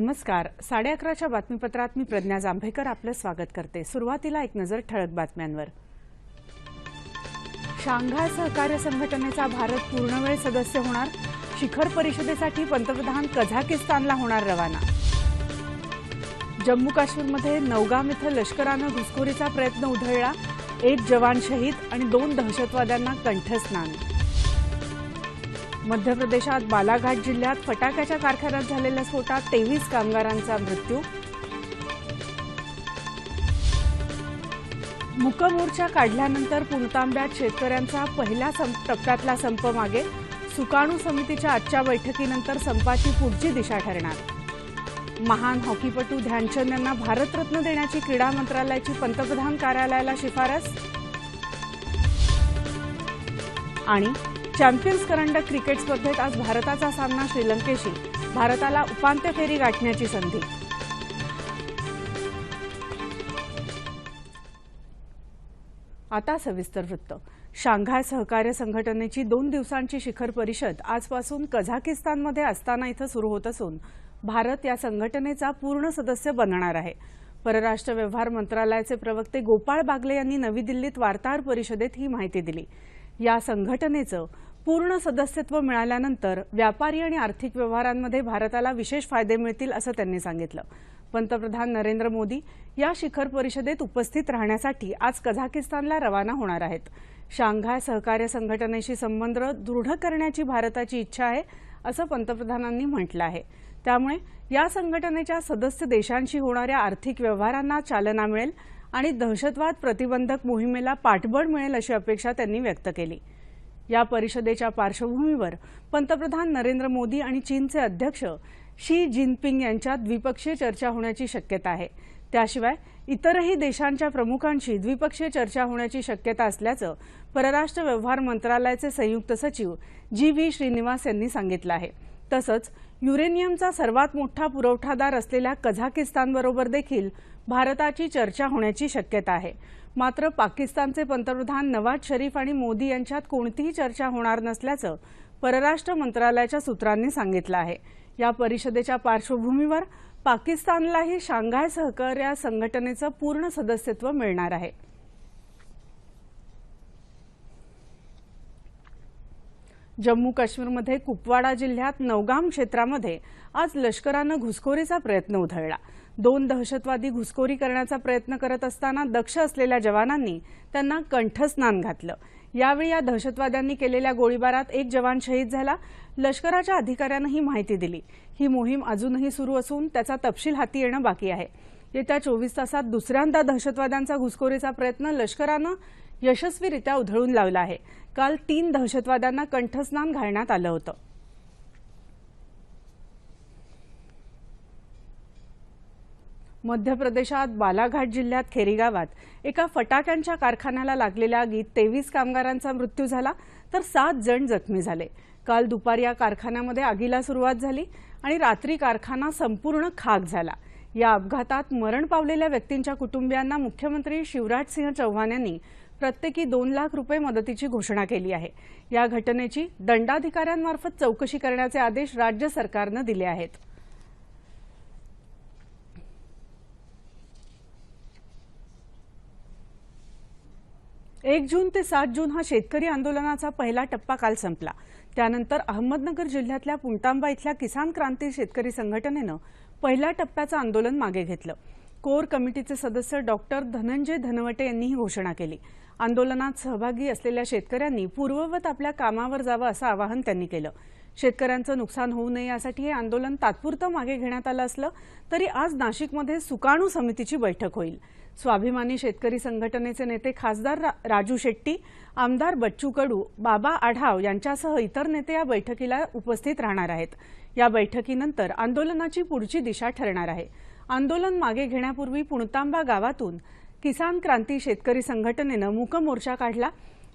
नमस्कार. साडे अकराच्या बातमीपत्रात मी प्रज्ञा जांभेकर आपलं स्वागत करते. सुरुवातीला एक नजर ठळक बातम्यांवर. शांघाय सहकार्य संघटनेचा भारत पूर्णवेळ सदस्य होणार? शिखर परिषदेसाठी पंतप्रधान कझाकिस्तानला होणार रवाना? जम्मू काश्मीरमध्ये नवगाम इथं लष्करानं घुसखोरीचा प्रयत्न उधळला. एक जवान शहीद आणि दोन दहशतवाद्यांना कंठस्नान. मध्य प्रदेशात बालाघाट जिल्ह्यात फटाक्याच्या कारखान्यात झालेल्या स्फोटात तेवीस कामगारांचा मृत्यू. मुकमोर्चा काढल्यानंतर पुणतांब्यात शेतकऱ्यांचा पहिल्या सं- टप्प्यातला संप मागे. सुकाणू समितीच्या आजच्या बैठकीनंतर संपाची पुढची दिशा ठरणार. महान हॉकीपटू ध्यानचंद यांना भारतरत्न देण्याची क्रीडा मंत्रालयाची पंतप्रधान कार्यालयाला शिफारस. आणि चॅम्पियन्स करंडक क्रिकेट स्पर्धेत आज भारताचा सामना श्रीलंकेशी. भारताला उपांत्य फेरी गाठण्याची संधी. आता सविस्तर वृत्त. शांघाय सहकार्य संघटनेची दोन दिवसांची शिखर परिषद आजपासून कझाकिस्तानमध्ये अस्ताना इथं सुरू होत असून भारत या संघटनेचा पूर्ण सदस्य बनणार आहे. परराष्ट्र व्यवहार मंत्रालयाचे प्रवक्ते गोपाळ बागले यांनी नवी दिल्लीत वार्ताहर परिषदेत ही माहिती दिली. या संघटनेचं पूर्ण सदस्यत्व मिळाल्यानंतर व्यापारी आणि आर्थिक व्यवहारांमध्ये भारताला विशेष फायदे मिळतील असं त्यांनी सांगितलं. पंतप्रधान नरेंद्र मोदी या शिखर परिषदेत उपस्थित राहण्यासाठी आज कझाकिस्तानला रवाना होणार आहेत. शांघाय सहकार्य संघटनेशी संबंध दृढ करण्याची भारताची इच्छा आहे असं पंतप्रधानांनी म्हटलं आहे. त्यामुळे या संघटनेच्या सदस्य देशांशी होणाऱ्या आर्थिक व्यवहारांना चालना मिळेल आणि दहशतवाद प्रतिबंधक मोहिमेला पाठबळ मिळेल अशी अपेक्षा त्यांनी व्यक्त केली. या परिषदेच्या पार्श्वभूमीवर पंतप्रधान नरेंद्र मोदी आणि चीनचे अध्यक्ष शी जिनपिंग यांच्यात द्विपक्षीय चर्चा होण्याची शक्यता आहे. त्याशिवाय इतरही देशांच्या प्रमुखांशी द्विपक्षीय चर्चा होण्याची शक्यता असल्याचं परराष्ट्र व्यवहार मंत्रालयाचे संयुक्त सचिव जी व्ही श्रीनिवास यांनी सांगितलं आहे. तसंच युरेनियमचा सर्वात मोठा पुरवठादार असलेल्या कझाकिस्तानबरोबर देखील भारताची चर्चा होण्याची शक्यता आहे. मात्र पाकिस्तानचे पंतप्रधान नवाज शरीफ आणि मोदी यांच्यात कोणतीही चर्चा होणार नसल्याचं परराष्ट्र मंत्रालयाच्या सूत्रांनी सांगितलं आहे. या परिषदेच्या पार्श्वभूमीवर पाकिस्तानलाही शांघाय सहकार्य संघटनेचं पूर्ण सदस्यत्व मिळणार आहे. जम्मू काश्मीरमध्ये कुपवाडा जिल्ह्यात नौगाम क्षेत्रामध्ये आज लष्करानं घुसखोरीचा प्रयत्न उधळला. दोन दहशतवादी घुसखोरी करण्याचा प्रयत्न करत असताना दक्ष असलेल्या जवानांनी त्यांना कंठस्नान घातलं. यावेळी या दहशतवाद्यांनी केलेल्या गोळीबारात एक जवान शहीद झाला. लष्कराच्या अधिकाऱ्यानं ही माहिती दिली. ही मोहीम अजूनही सुरू असून त्याचा तपशील हाती येणं बाकी आहे. येत्या चोवीस तासात दुसऱ्यांदा दहशतवाद्यांचा घुसखोरीचा प्रयत्न लष्करानं यशस्वीरित्या उधळून लावला आहे. काल तीन दहशतवाद्यांना कंठस्नान घालण्यात आलं होतं. मध्य प्रदेशात बालाघाट जिल्ह्यात खेरी गावात एका फटाक्यांच्या कारखान्याला लागलेल्या आगीत तेवीस कामगारांचा मृत्यू झाला तर सात जण जखमी झाले. काल दुपारी या कारखान्यामध्ये आगीला सुरुवात झाली आणि रात्री कारखाना संपूर्ण खाक झाला. या अपघातात मरण पावलेल्या व्यक्तींच्या कुटुंबियांना मुख्यमंत्री शिवराज सिंह चौहान यांनी प्रत्येकी दोन लाख रुपये मदतीची घोषणा केली आहे. या घटनेची दंडाधिकाऱ्यांमार्फत चौकशी करण्याचे आदेश राज्य सरकारनं दिले आहेत. एक जून ते सात जून हा शेतकरी आंदोलनाचा पहिला टप्पा काल संपला. त्यानंतर अहमदनगर जिल्ह्यातल्या पुणतांबा इथल्या किसान क्रांती शेतकरी संघटनेनं पहिल्या टप्प्याचं आंदोलन मागे घेतलं. कोर कमिटीचे सदस्य डॉक्टर धनंजय धनवटे यांनी ही घोषणा केली. आंदोलनात सहभागी असलेल्या शेतकऱ्यांनी पूर्ववत आपल्या कामावर जावं असं आवाहन त्यांनी केलं. शेतकऱ्यांचं नुकसान होऊ नये यासाठी हे आंदोलन तात्पुरतं मागे घेण्यात आलं असलं तरी आज नाशिकमध्ये सुकाणू समितीची बैठक होईल. स्वाभिमानी शेतकरी संघटनेचे नेते खासदार राजू शेट्टी आमदार बच्चू कडू बाबा आढाव यांच्यासह इतर नेते या बैठकीला उपस्थित राहणार आहेत. या बैठकीनंतर आंदोलनाची पुढची दिशा ठरणार आहे. आंदोलन मागे घेण्यापूर्वी पुणतांबा गावातून किसान क्रांती शेतकरी संघटनेनं मूक मोर्चा काढला.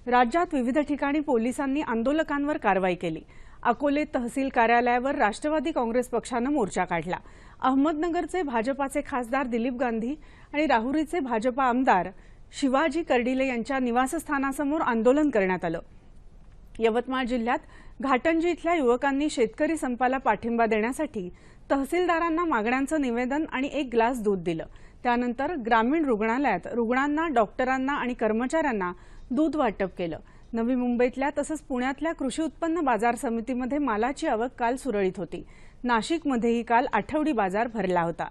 राज्यात विविध ठिकाणी पोलिसांनी आंदोलकांवर कारवाई केली. अकोले तहसील कार्यालयावर राष्ट्रवादी काँग्रेस पक्षानं मोर्चा काढला. अहमदनगरचे भाजपाचे खासदार दिलीप गांधी आणि राहुरीचे भाजपा आमदार शिवाजी कर्डिले यांच्या निवासस्थानासमोर आंदोलन करण्यात आलं. यवतमाळ जिल्ह्यात घाटंजी इथल्या युवकांनी शेतकरी संपाला पाठिंबा देण्यासाठी तहसीलदारांना मागण्यांचं निवेदन आणि एक ग्लास दूध दिलं. त्यानंतर ग्रामीण रुग्णालयात रुग्णांना डॉक्टरांना आणि कर्मचाऱ्यांना दूध वाटप केलं. नवी मुंबईतल्या तसंच पुण्यातल्या कृषी उत्पन्न बाजार समितीमध्ये मालाची आवक काल सुरळीत होती. नाशिकमध्येही काल आठवडी बाजार भरला होता.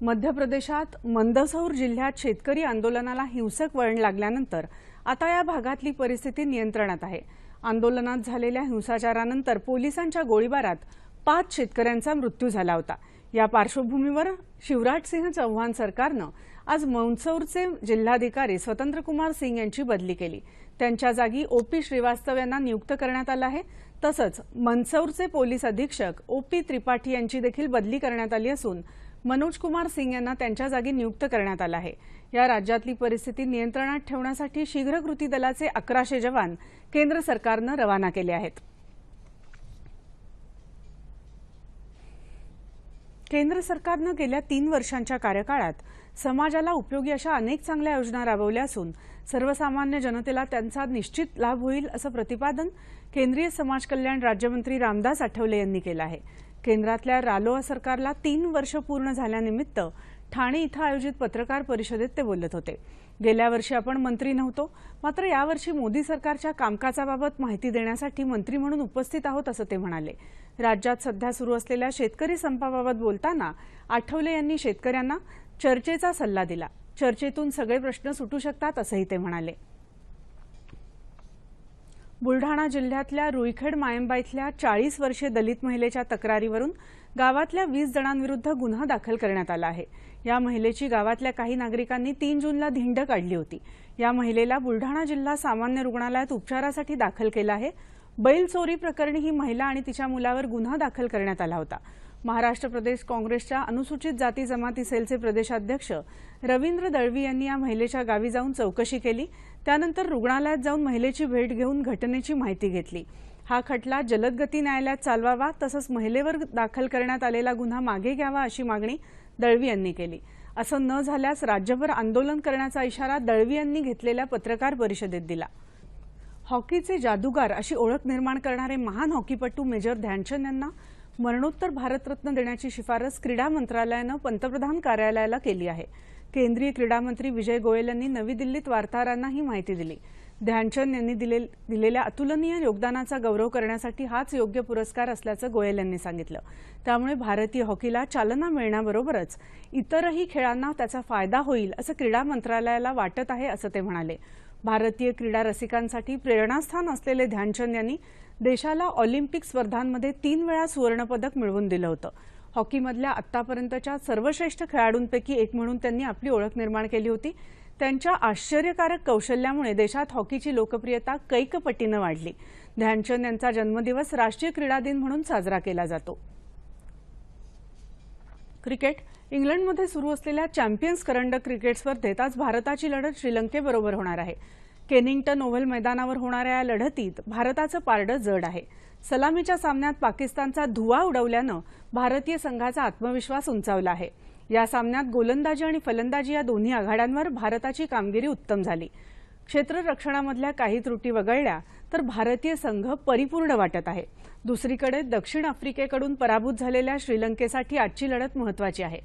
मध्य प्रदेशात मंदसौर जिल्ह्यात शेतकरी आंदोलनाला हिंसक वळण लागल्यानंतर आता या भागातली परिस्थिती नियंत्रणात आहे. आंदोलनात झालेल्या हिंसाचारानंतर पोलिसांच्या गोळीबारात पाच शेतकऱ्यांचा मृत्यू झाला होता. या पार्श्वभूमीवर शिवराजसिंह चौहान सरकारनं आज मंदसौरचे जिल्हाधिकारी स्वतंत्रकुमार सिंग यांची बदली केली. त्यांच्या जागी ओपी श्रीवास्तव यांना नियुक्त करण्यात आलं आहे. तसंच मंदसौरचे पोलीस अधीक्षक ओपी त्रिपाठी यांची देखील बदली करण्यात आली असून मनोज कुमार सिंग यांना त्यांच्या जागी नियुक्त करण्यात आलं आहे. या राज्यातली परिस्थिती नियंत्रणात ठेवण्यासाठी शीघ्र कृती दलाचे अकराशे जवान केंद्र सरकारनं रवाना केले आहेत. केंद्र सरकारनं गेल्या तीन वर्षांच्या कार्यकाळात समाजाला उपयोगी अशा अनेक चांगल्या योजना राबवल्या असून सर्वसामान्य जनतेला त्यांचा निश्चित लाभ होईल असं प्रतिपादन केंद्रीय समाज कल्याण राज्यमंत्री रामदास आठवले यांनी केलं आहे. केंद्रातल्या रालोआ सरकारला तीन वर्ष पूर्ण झाल्यानिमित्त ठाणे इथं आयोजित पत्रकार परिषदेत ते बोलत होते. गेल्या वर्षी आपण मंत्री नव्हतो. मात्र यावर्षी मोदी सरकारच्या कामकाजाबाबत माहिती देण्यासाठी मंत्री म्हणून उपस्थित आहोत असं ते म्हणाले. राज्यात सध्या सुरू असलेल्या शेतकरी संपाबाबत बोलताना आठवले यांनी शेतकऱ्यांना चर्चेचा सल्ला दिला. चर्चेतून सगळे प्रश्न सुटू शकतात असंही ते म्हणाले. बुलढाणा जिल्ह्यातल्या रुईखेड मायंबा इथल्या चाळीस वर्षीय दलित महिलेच्या तक्रारीवरून गावातल्या वीस जणांविरुद्ध गुन्हा दाखल करण्यात आला आहे. या महिलेची गावातल्या काही नागरिकांनी तीन जूनला धिंड काढली होती. या महिलेला बुलढाणा जिल्हा सामान्य रुग्णालयात उपचारासाठी दाखल केलं आहे. बैल चोरी प्रकरणी ही महिला आणि तिच्या मुलावर गुन्हा दाखल करण्यात आला होता. महाराष्ट्र प्रदेश काँग्रेसच्या अनुसूचित जाती जमाती सेलचे प्रदेशाध्यक्ष रवींद्र दळवी यांनी या महिलेच्या गावी जाऊन चौकशी केली. त्यानंतर रुग्णालयात जाऊन महिलेची भेट घेऊन घटनेची माहिती घेतली. हा खटला जलदगती न्यायालयात चालवावा तसंच महिलेवर दाखल करण्यात आलेला गुन्हा मागे घ्यावा अशी मागणी दळवी यांनी केली. असं न झाल्यास राज्यभर आंदोलन करण्याचा इशारा दळवी यांनी घेतलेल्या पत्रकार परिषदेत दिला. हॉकीचे जादूगार अशी ओळख निर्माण करणारे महान हॉकीपटू मेजर ध्यानचंद यांना मरणोत्तर भारतरत्न देण्याची शिफारस क्रीडा मंत्रालयानं पंतप्रधान कार्यालयाला केली आहे. केंद्रीय क्रीडा मंत्री विजय गोयल यांनी नवी दिल्लीत वार्ताहरांना ही माहिती दिली. ध्यानचंद यांनी दिले दिलेल्या अतुलनीय योगदानाचा गौरव करण्यासाठी हाच योग्य पुरस्कार असल्याचं गोयल यांनी सांगितलं. त्यामुळे भारतीय हॉकीला चालना मिळण्याबरोबरच इतरही खेळांना त्याचा फायदा होईल असं क्रीडा मंत्रालयाला वाटत आहे असं ते म्हणाले. भारतीय क्रीडा रसिकांसाठी प्रेरणास्थान असलेले ध्यानचंद यांनी देशाला ऑलिम्पिक स्पर्धांमध्ये तीन वेळा सुवर्णपदक मिळवून दिलं होतं. हॉकीमधल्या आतापर्यंतच्या सर्वश्रेष्ठ खेळाडूंपैकी एक म्हणून त्यांनी आपली ओळख निर्माण केली होती. त्यांच्या आश्चर्यकारक कौशल्यामुळे देशात हॉकीची लोकप्रियता कैकपटीनं वाढली. ध्यानचंद यांचा जन्मदिवस राष्ट्रीय क्रीडा दिन म्हणून साजरा केला जातो. क्रिकेट इंग्लंडमध्ये सुरू असलेल्या चॅम्पियन्स करंडक क्रिकेट स्पर्धेत आज भारताची लढत श्रीलंकेबरोबर होणार आहे. केनिंग्टन ओव्हल मैदानावर होणाऱ्या या लढतीत भारताचं पारडं जड आहे. सलामीच्या सामन्यात पाकिस्तानचा धुवा उडवल्यानं भारतीय संघाचा आत्मविश्वास उंचावला आहे. या सामन्यात गोलंदाजी आणि फलंदाजी या दोन्ही आघाड्यांवर भारताची कामगिरी उत्तम झाली. क्षेत्ररक्षणामधल्या काही त्रुटी वगळल्या तर भारतीय संघ परिपूर्ण वाटत आहे. दुसरीकडे दक्षिण आफ्रिकेकडून पराभूत झालेल्या श्रीलंकेसाठी आजची लढत महत्वाची आहे.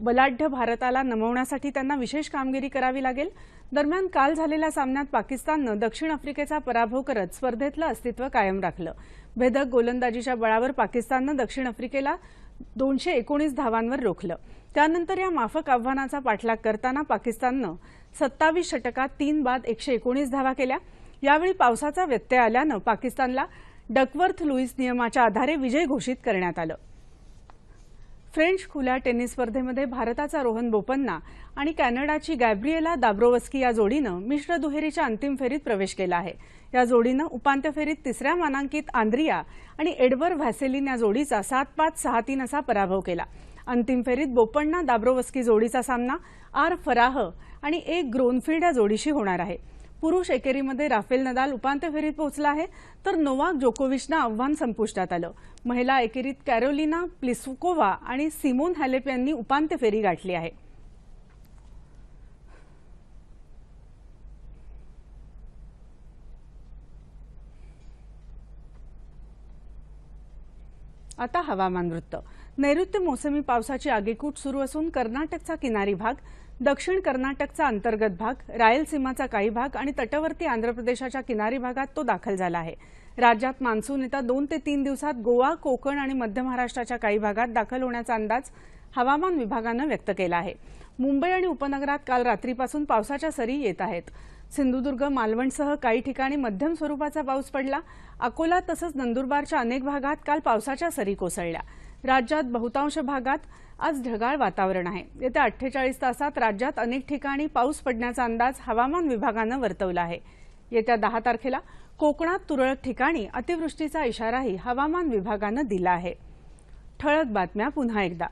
बलाढ्य भारताला नमवण्यासाठी त्यांना विशेष कामगिरी करावी लागेल. दरम्यान काल झालेल्या सामन्यात पाकिस्ताननं दक्षिण आफ्रिकेचा पराभव करत स्पर्धेतलं अस्तित्व कायम राखलं. भेदक गोलंदाजीच्या बळावर पाकिस्ताननं दक्षिण आफ्रिकेला दोनशे एकोणीस धावांवर रोखलं. त्यानंतर या माफक आव्हानाचा पाठलाग करताना पाकिस्ताननं सत्तावीस षटकात तीन बाद एकशे एकोणीस धावा केल्या. यावेळी पावसाचा व्यत्यय आल्यानं पाकिस्तानला डकवर्थ लुईस नियमाच्या आधारे विजय घोषित करण्यात आलं. फ्रेंच खुल्या टेनिस स्पर्धेमध्ये भारताचा रोहन बोपन्ना आणि कॅनडाची गॅब्रिएला दाब्रोवस्की या जोडीनं मिश्र दुहेरीच्या अंतिम फेरीत प्रवेश केला आहे. या जोडीनं उपांत्य फेरीत तिसऱ्या मानांकित आंद्रिया आणि एडवर व्हॅसेलिन या जोडीचा सात पाच सहा तीन असा पराभव केला. अंतिम फेरीत बोपण्णा दाब्रोवस्की जोडीचा सामना आर फराह आणि ए ग्रोनफिल्ड या जोडीशी होणार आहे. पुरुष एकेरीमध्ये राफेल नदाल उपांत्य फेरीत पोहोचला आहे तर नोवाक जोकोविचनं आव्हान संपुष्टात आलं. महिला एकेरीत कॅरोलिना प्लिस्कोवा आणि सिमोन हॅलेप यांनी उपांत्य फेरी गाठली आहे. आता हवामान वृत्त. नैऋत्य मोसमी पावसाची आगेकूट सुरू असून कर्नाटकचा किनारी भाग दक्षिण कर्नाटकचा अंतर्गत भाग रायलसीमाचा काही भाग आणि तटवर्ती आंध्र प्रदेशाच्या किनारी भागात तो दाखल झाला आहे. राज्यात मान्सून येत्या दोन ते तीन दिवसात गोवा कोकण आणि मध्य महाराष्ट्राच्या काही भागात दाखल होण्याचा अंदाज हवामान विभागानं व्यक्त केला आहे. मुंबई आणि उपनगरात काल रात्रीपासून पावसाच्या सरी येत आहेत. सिंधुदुर्ग मालवणसह काही ठिकाणी मध्यम स्वरूपाचा पाऊस पडला. अकोला तसंच नंदुरबारच्या अनेक भागात काल पावसाच्या सरी कोसळल्या. राज्यात बहुतांश भागात आज ढगाळ वातावरण आहे. येत्या अठ्ठेचाळीस तासात राज्यात अनेक ठिकाणी पाऊस पडण्याचा अंदाज हवामान विभागानं वर्तवला आहे. येत्या दहा तारखेला कोकणात तुरळक ठिकाणी अतिवृष्टीचा इशाराही हवामान विभागानं दिला आहे. ठळक बातम्या पुन्हा एकदा.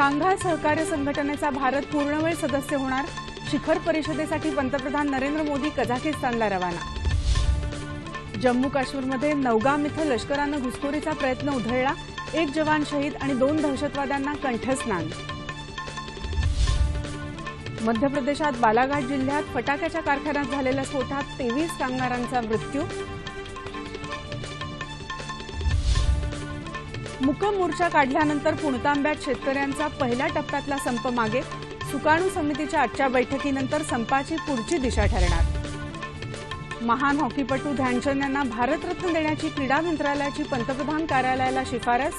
शांघाय सहकार्य संघटनेचा भारत पूर्णवेळ सदस्य होणार शिखर परिषदेसाठी पंतप्रधान नरेंद्र मोदी कझाकिस्तानला रवाना. जम्मू काश्मीरमध्ये नवगाम इथं लष्करानं घुसखोरीचा प्रयत्न उधळला एक जवान शहीद आणि दोन दहशतवाद्यांना कंठस्नान. मध्य प्रदेशात बालाघाट जिल्ह्यात फटाक्याच्या कारखान्यात झालेल्या स्फोटात तेवीस कामगारांचा मृत्यू मुकम मोर्चा काढल्यानंतर पुणतांब्यात शेतकऱ्यांचा पहिल्या टप्प्यातला संप मागे. सुकाणू समितीच्या आजच्या बैठकीनंतर संपाची पुढची दिशा ठरणार. महान हॉकीपटू ध्यानचंद यांना भारतरत्न देण्याची क्रीडा मंत्रालयाची पंतप्रधान कार्यालयाला शिफारस.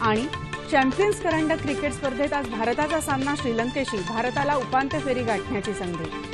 आणि चॅम्पियन्स करंडक क्रिकेट स्पर्धेत आज भारताचा सामना श्रीलंकेशी भारताला उपांत्य फेरी गाठण्याची संधी.